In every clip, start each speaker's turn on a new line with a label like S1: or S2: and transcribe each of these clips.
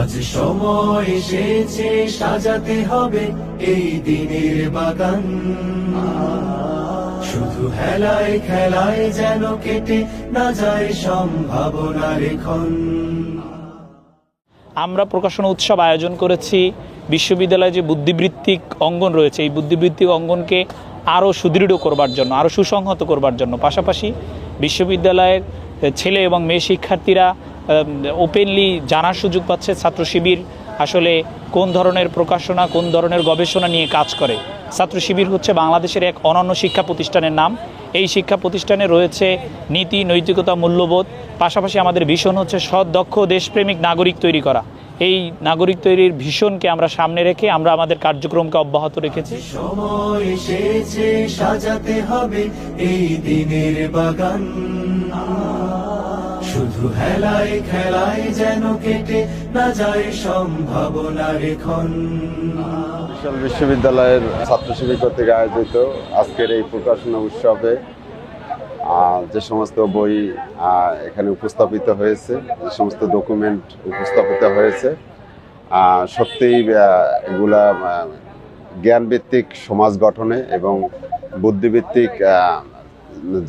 S1: আজ সময় এসেছে, সাজাতে হবে এই দিনের বাগান। শুধু হেলায় খেলায় যেন কেটে না যায় সম্ভাবনার ক্ষণ
S2: আমরা প্রকাশনা উৎসব আয়োজন করেছি, বিশ্ববিদ্যালয়ে যে বুদ্ধিবৃত্তিক অঙ্গন রয়েছে, এই বুদ্ধিবৃত্তিক অঙ্গনকে আরও সুদৃঢ় করবার জন্য, আরও সুসংহত করবার জন্য। পাশাপাশি বিশ্ববিদ্যালয়ের ছেলে এবং মেয়ে শিক্ষার্থীরা ওপেনলি জানার সুযোগ পাচ্ছে ছাত্র শিবির। আসলে কোন ধরনের প্রকাশনা, কোন ধরনের গবেষণা নিয়ে কাজ করে? ছাত্র শিবির হচ্ছে বাংলাদেশের এক অনন্য শিক্ষা প্রতিষ্ঠানের নাম। এই শিক্ষা প্রতিষ্ঠানে রয়েছে নীতি, নৈতিকতা, মূল্যবোধ। পাশাপাশি আমাদের ভীষণ হচ্ছে সদক্ষ, দেশপ্রেমিক নাগরিক তৈরি করা। এই নাগরিক তৈরির ভীষণকে আমরা সামনে রেখে আমরা আমাদের কার্যক্রমকে অব্যাহত রেখেছি।
S1: সময় এসেছে, সাজাতে হবে এই দিনের বাগান। শুধু হেলায় খেলায় যেন কেটে না যায় ক্ষণ।
S3: বরিশাল বিশ্ববিদ্যালয়ের ছাত্র শিবির কর্তৃক আয়োজিত আজকের এই প্রকাশনা উৎসবে যে সমস্ত বই এখানে উপস্থাপিত হয়েছে, যে সমস্ত ডকুমেন্ট উপস্থাপিত হয়েছে সত্যিই এগুলা জ্ঞানভিত্তিক সমাজ গঠনে এবং বুদ্ধিভিত্তিক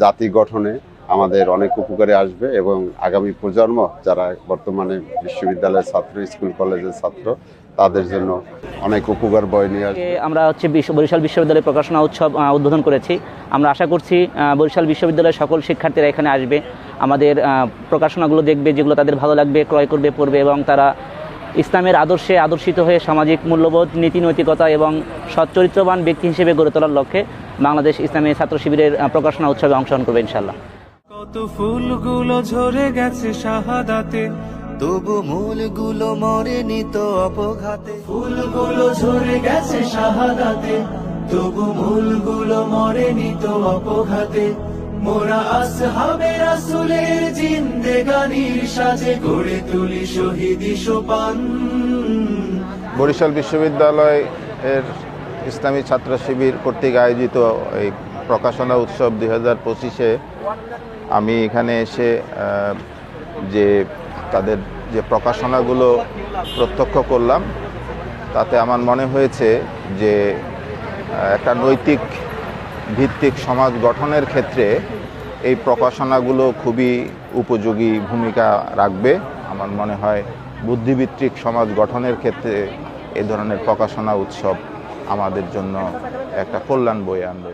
S3: জাতি গঠনে আমাদের অনেক উপকারে আসবে এবং আগামী প্রজন্ম যারা বর্তমানে বিশ্ববিদ্যালয়ের ছাত্র, স্কুল, কলেজের ছাত্র, তাদের জন্য অনেক উপকার বই নিয়ে আসবে।
S4: আমরা হচ্ছে বরিশাল বিশ্ববিদ্যালয় প্রকাশনা উৎসব উদ্বোধন করেছি। আমরা আশা করছি বরিশাল বিশ্ববিদ্যালয়ের সকল শিক্ষার্থীরা এখানে আসবে। আমাদের প্রকাশনাগুলো দেখবে, যেগুলো তাদের ভালো লাগবে, ক্রয় করবে, পড়বে এবং তারা ইসলামের আদর্শে আদর্শিত হয়ে সামাজিক মূল্যবোধ, নীতি নৈতিকতা এবং সচ্চরিত্রবান ব্যক্তি হিসেবে গড়ে তোলার লক্ষ্যে বাংলাদেশ ইসলামী ছাত্র শিবিরের প্রকাশনা উৎসবে অংশগ্রহণ করবে ইনশাল্লাহ
S1: কত ফুলগুলো ঝরে গেছে শাহাদাতে। তবু মূলগুলো মরেনি তো অপঘাতে। ফুলগুলো ঝরে গেছে শাহাদাতে। তবু মূলগুলো মরেনি তো অপঘাতে। মোরা আসহাবে রাসূলের জিন্দেগানির সাজে গড়ে তুলি শহীদি সোপান।
S5: বরিশাল বিশ্ববিদ্যালয় এর ইসলামী ছাত্র শিবির কর্তৃক আয়োজিত এই প্রকাশনা উৎসব দুই হাজার পঁচিশে আমি এখানে এসে যে তাদের যে প্রকাশনাগুলো প্রত্যক্ষ করলাম, তাতে আমার মনে হয়েছে যে একটা নৈতিক ভিত্তিক সমাজ গঠনের ক্ষেত্রে এই প্রকাশনাগুলো খুবই উপযোগী ভূমিকা রাখবে। আমার মনে হয় বুদ্ধিভিত্তিক সমাজ গঠনের ক্ষেত্রে এ ধরনের প্রকাশনা উৎসব আমাদের জন্য একটা কল্যাণ বয়ে আনবে।